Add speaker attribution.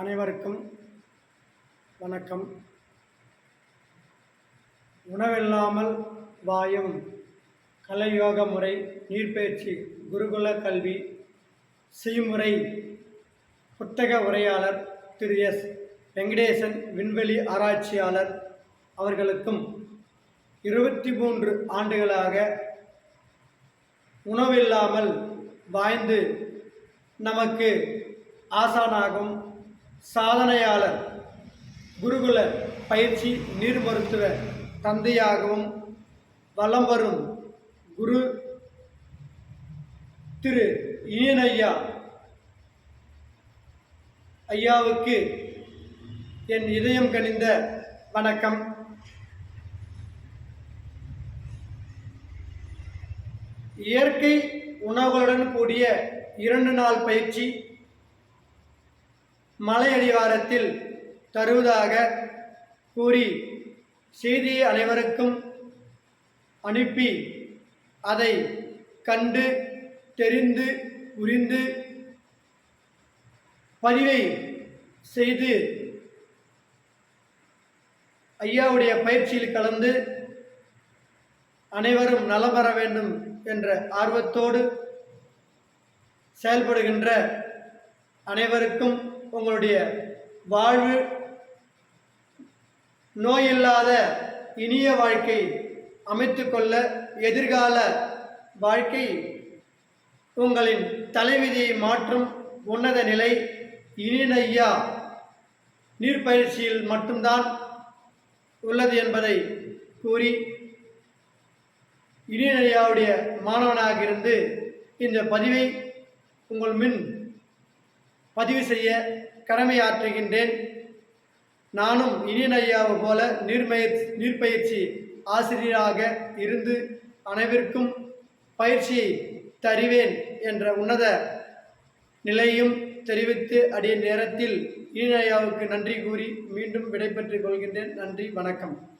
Speaker 1: அனைவருக்கும் வணக்கம். உணவில்லாமல் வாயும் கலையோக முறை நீர்பயிற்சி குருகுல கல்வி செய்முறை புத்தக உரையாளர் திரு எஸ். வெங்கடேசன் விண்வெளி ஆராய்ச்சியாளர் அவர்களுக்கும் இருபத்தி மூன்று ஆண்டுகளாக உணவில்லாமல் வாய்ந்து நமக்கு ஆசானாகும் சாதனையாளர் குருகுல பயிற்சி நீர் மருத்துவ தந்தையாகவும் வலம் வரும் குரு திரு இனியன் ஐயாவுக்கு என் இதயம் கனிந்த வணக்கம். இயற்கை உணவுகளுடன் கூடிய இரண்டு நாள் பயிற்சி மலையடிவாரத்தில் தருவதாக கூறி செய்தியை அனைவருக்கும் அனுப்பி அதை கண்டு தெரிந்து புரிந்து பதிவை செய்து ஐயாவுடைய பயிற்சியில் கலந்து அனைவரும் நலம் பெற வேண்டும் என்ற ஆர்வத்தோடு செயல்படுகின்ற அனைவருக்கும் உங்களுடைய வாழ்வு நோயில்லாத இனிய வாழ்க்கை அமைத்துக்கொள்ள எதிர்கால வாழ்க்கை உங்களின் தலைவிதியை மாற்றும் உன்னத நிலை இனிநையா நீர்ப்பயிற்சியில் மட்டும்தான் உள்ளது என்பதை கூறி இனியனையாவுடைய மாணவனாக இருந்து இந்த பதிவை உங்கள் மின் பதிவு செய்ய கடமையாற்றுகின்றேன். நானும் இனியன் போல நீர்மயிற்சி நீர்ப்பயிற்சி ஆசிரியராக இருந்து அனைவருக்கும் பயிற்சியை தருவேன் என்ற உன்னத நிலையும் தெரிவித்து அடிய நேரத்தில் இனியன் நன்றி கூறி மீண்டும் விடைபெற்றுக் கொள்கின்றேன். நன்றி வணக்கம்.